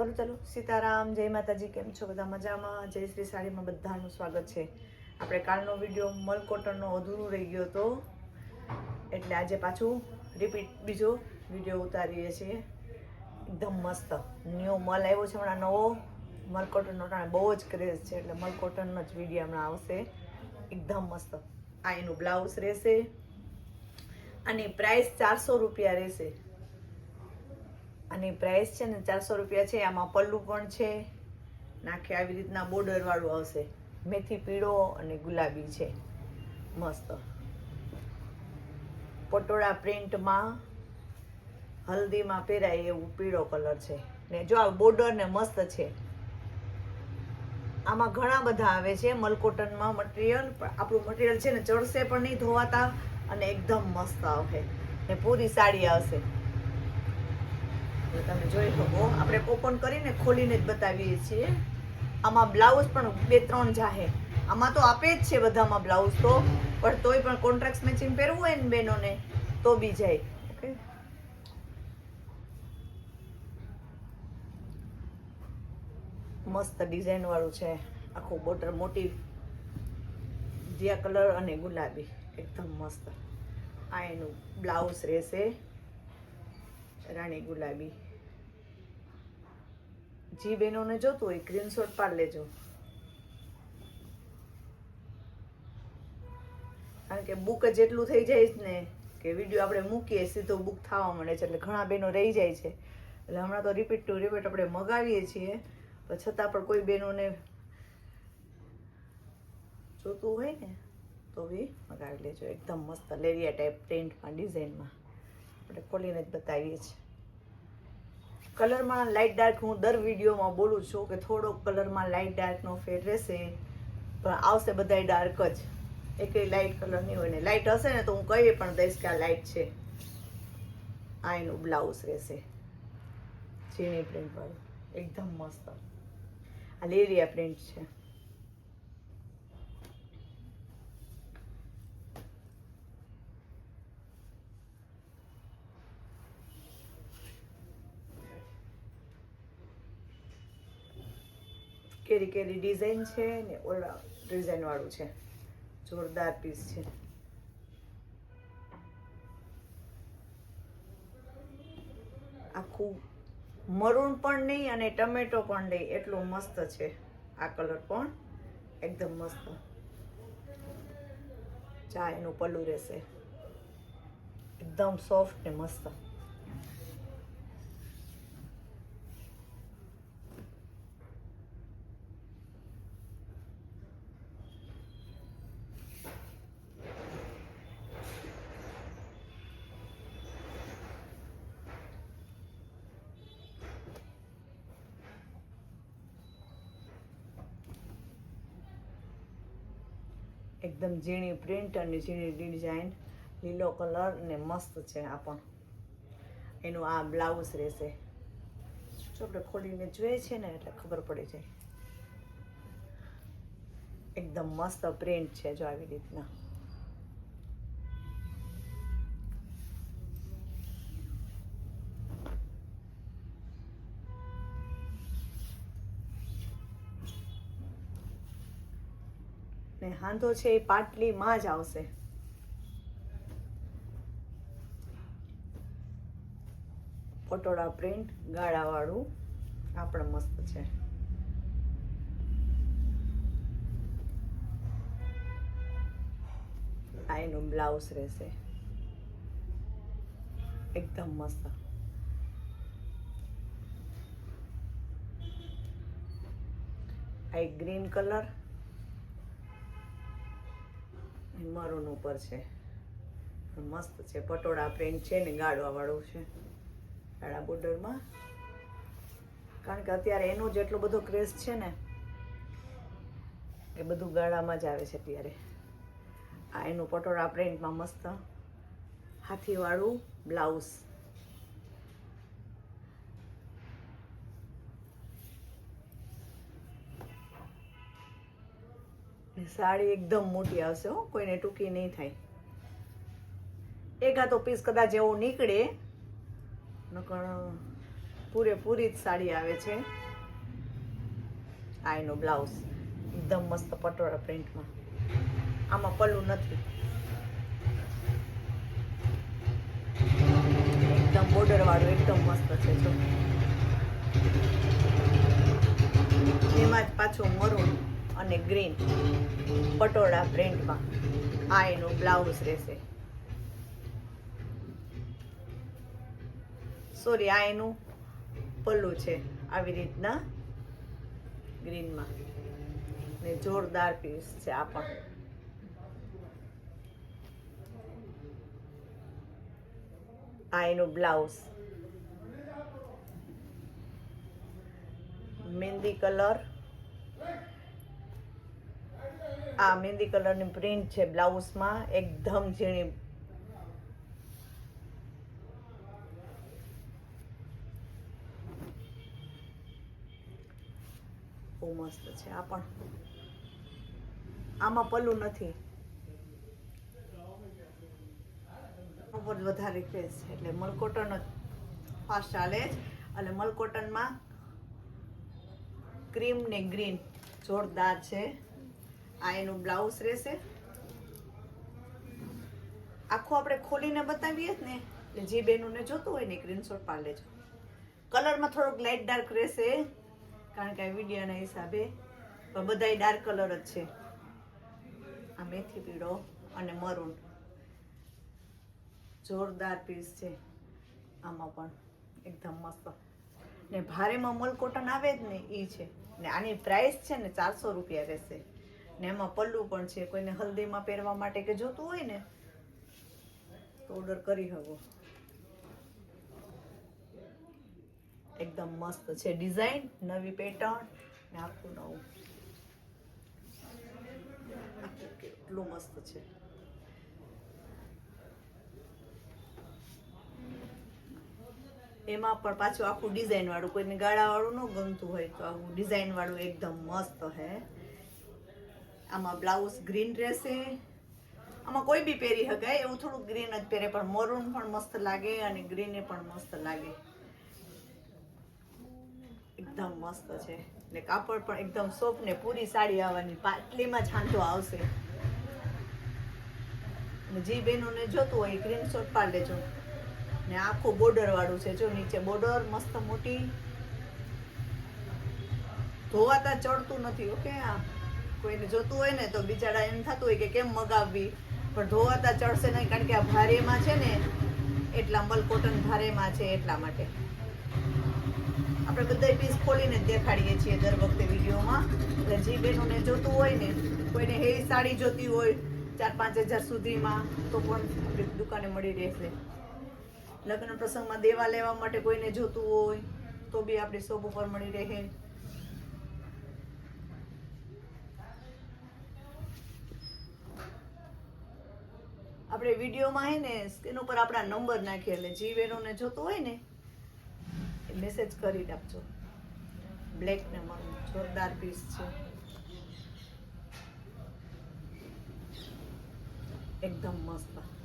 કરું ચાલો. સીતારામ, જય માતાજી, કેમ છો? બધા મજામાં? જય શ્રી સાડીમાં બધાનું સ્વાગત છે. આપણે કાલનો વીડિયો મલ કોટનનો અધૂરું રહી ગયો હતો. એટલે આજે પાછું રિપીટ બીજો વીડિયો ઉતારીએ છીએ. એકદમ મસ્ત. ન્યૂ મલ આવ્યો છે હમણાં નવો. મલ કોટનનો બહુ જ ક્રેઝ છે, એટલે મલ જ વીડિયો હમણાં આવશે. એકદમ મસ્ત. આ એનું બ્લાઉઝ રહેશે. આની પ્રાઇસ ચારસો રૂપિયા રહેશે. આની પ્રાઇસ છે ને ચારસો રૂપિયા છે, આમાં પલ્લું પણ છે. નાખે આવી રીતના બોર્ડરવાળું આવશે. મેથી પીળો અને ગુલાબી છે. મસ્ત. પટોળા પ્રિન્ટમાં હલ્દીમાં પહેરાય એવું પીળો કલર છે. ને જો આ બોર્ડર ને મસ્ત છે. આમાં ઘણા બધા આવે છે મલકોટનમાં મટીરિયલ પણ આપણું મટીરિયલ છે ને ચડશે પણ નહીં ધોવાતા અને એકદમ મસ્ત આવશે. ને પૂરી સાડી આવશે. તમે જોઈ શકો. આપણે ઓપન કરીને ખોલીને જ બતાવીએ છીએ. આમાં બ્લાઉઝ પણ બે ત્રણ જાહે. આમાં તો આપે જ છે બધામાં બ્લાઉઝ તો. પણ તોય પણ કોન્ટ્રાક્ટ મેચિંગ પહેરવું હોય ને બહેનોને, તો બી જાય. ઓકે મસ્ત ડિઝાઇન વાળું છે. આખું બોર્ડર મોટી. જીયા કલર અને ગુલાબી. એકદમ મસ્ત. આ એનું બ્લાઉઝ રહેશે. રાણી ગુલાબી. જી બહેનોને જોતું હોય સ્ક્રીનશોટ પાડી લેજો. કારણ કે બુક જ એટલું થઈ જાય છે ને કે વીડિયો આપણે મૂકીએ સીધો બુક થવા મળે છે એટલે ઘણા બહેનો રહી જાય છે. એટલે હમણાં તો રિપીટ ટુ રિપીટ આપણે મગાવીએ છીએ. પણ છતાં પણ કોઈ બહેનોને જોતું હોય ને તો બી મગાવી લેજો. એકદમ મસ્ત લેરિયા ટાઈપ પ્રિન્ટમાં ડિઝાઇનમાં ખોલીને જ બતાવીએ છીએ. કલરમાં લાઇટ ડાર્ક હું દર વિડીયોમાં બોલું છું કે થોડોક કલરમાં લાઇટ ડાર્કનો ફેર રહેશે, પણ આવશે બધાય ડાર્ક જ. એકેય લાઇટ કલર નહીં હોય ને. લાઇટ હશે ને તો હું કહીએ પણ દઈશ કે આ લાઇટ છે. આ એનું બ્લાઉઝ રહેશે. ઝીણી પ્રિન્ટ વાળું. એકદમ મસ્ત. આ લેરિયા પ્રિન્ટ છે. કેરી કેરી ડિઝાઇન છે ને ઓલા ડિઝાઇન વાળું છે. જોરદાર પીસ છે. આખું મરૂન પણ નહીં અને ટમેટો પણ નહીં, એટલો મસ્ત છે. આ કલર પણ એકદમ મસ્ત. ચા એનું પલ્લું રહેશે. એકદમ સોફ્ટ ને મસ્ત. એકદમ ઝીણી પ્રિન્ટ અને ઝીણી ડિઝાઇન લીલો કલર ને મસ્ત છે આ પણ. એનું આ બ્લાઉઝ રહેશે. જો આપણે ખોલીને જોઈએ છે ને, એટલે ખબર પડી જાય. એકદમ મસ્ત પ્રિન્ટ છે જો આવી રીતના. હાંધો છે એ પાટલીમાં જ આવશે. પટોળા પ્રિન્ટ ગાળાવાળું. આ પણ મસ્ત છે. આ એનું બ્લાઉઝ રહેશે. એકદમ મસ્ત. આ ગ્રીન કલર. મરૂન ઉપર છે. મસ્ત છે. પટોળા પ્રિન્ટ છે ને ગાળવાવાળું છે. ગાળા બોર્ડરમાં. કારણ કે અત્યારે એનો જેટલો બધો ક્રેઝ છે ને, એ બધું ગાળામાં જ આવે છે અત્યારે. આ એનું પટોળા પ્રિન્ટમાં મસ્ત હાથીવાળું બ્લાઉઝ સાડી એકદમ મોટી આવશે હો, કોઈને ટૂંકી નહીં થાય. એકાદો પીસ કદાચ એવો નીકળે, નકર, પૂરેપૂરી જ સાડી આવે છે. આ એનો બ્લાઉઝ એકદમ મસ્ત પટોળા પ્રિન્ટમાં આમાં પલ્લું નથી. એકદમ બોર્ડર વાળું, એકદમ મસ્ત છે એમાં જ પાછું મરૂન અને ગ્રીન પટોળા પ્રિન્ટમાં આ એનું બ્લાઉઝ રહેશે. સોરી આ એનું પલ્લું છે. આવી રીતના ગ્રીનમાં. ને જોરદાર પીસ છે આ પણ. આ એનું બ્લાઉઝ. મહેંદી કલર. આ મહેંદી કલરની પ્રિન્ટ છે બ્લાઉઝમાં, એકદમ ઝીણી. બહુ મસ્ત છે આ પણ. આમાં પલ્લું નથી. ઉપર વધારે ક્રેઝ છે, એટલે મલકોટન જ ફાસ્ટ ચાલે જ. અને મલકોટનમાં ક્રીમ ને ગ્રીન જોરદાર છે. આ એનું બ્લાઉઝ રહેશે. આખું આપણે ખોલીને બતાવીએ જ ને જે બેનોને જોતું હોય ને સ્ક્રીનશોટ પાડી લેજો કલરમાં થોડોક લાઇટ ડાર્ક રહેશે, કારણ કે આ વિડીયાના હિસાબે. બધાય ડાર્ક કલર જ છે. આ મેથી પીળો અને મરૂન જોરદાર પીસ છે. આમાં પણ એકદમ મસ્ત. ને ભારેમાં મલ કોટન આવે જ ને એ છે. ને આની પ્રાઇસ છે ને ચારસો રૂપિયા રહેશે. ને એમાં પલ્લું પણ છે, કોઈને હલ્દીમાં પહેરવા માટે કે જોતું હોય ને, તો ઓર્ડર કરી શકો એકદમ મસ્ત છે ડિઝાઇન નવી પેટર્ન ને આખું નવું. કેટલું મસ્ત છે. એમાં પણ પાછું આખું ડિઝાઇન વાળું, કોઈને ગાળા વાળું ન ગમતું હોય તો આવું ડિઝાઇન વાળું એકદમ મસ્ત હે. આમાં બ્લાઉઝ ગ્રીન રહેશે. આમાં કોઈ બી પહેરી શકાય, એવું થોડું ગ્રીન જ પહેરે, પણ મરૂન પણ મસ્ત લાગે અને ગ્રીને પણ મસ્ત લાગે. એકદમ મસ્ત છે. ને કાપડ પણ એકદમ સોપ ને પૂરી સાડી આવવાની, પાટલીમાં છાંટો આવશે. જે બહેનોને જોતું હોય ગ્રીન શોટ પાડી લેજો. ને આખું બોર્ડર વાળું છે, જો નીચે બોર્ડર મસ્ત મોટી. ધોવાતા ચડતું નથી ઓકે આ કોઈને જોતું હોય ને તો બિચારા એમ થતું હોય કે કેમ મગાવવી? પણ ધોવાતા ચડશે નહીં કારણ કે આ ભારેમાં છે ને, એટલા મલ કોટન ભારેમાં છે એટલા માટે. આપણે બધા પીસ ખોલીને દેખાડીએ છીએ દર વખતે વિડીયોમાં. એટલે જે બહેનોને જોતું હોય ને, કોઈને હેવી સાડી જોતી હોય ચાર પાંચ હજાર સુધીમાં, તો પણ આપણી દુકાને મળી રહેશે. લગ્ન પ્રસંગમાં દેવા લેવા માટે કોઈને જોતું હોય, તો બી આપણી શોપ ઉપર મળી રહે. આપણે વિડીયોમાં હે ને સ્ક્રીન ઉપર આપણા નંબર નાખીએ એટલે જીવેરોને જોતો હોય ને, એ મેસેજ કરી આપજો. બ્લેક ને મરૂન જોરદાર પીસ છે. એકદમ મસ્ત.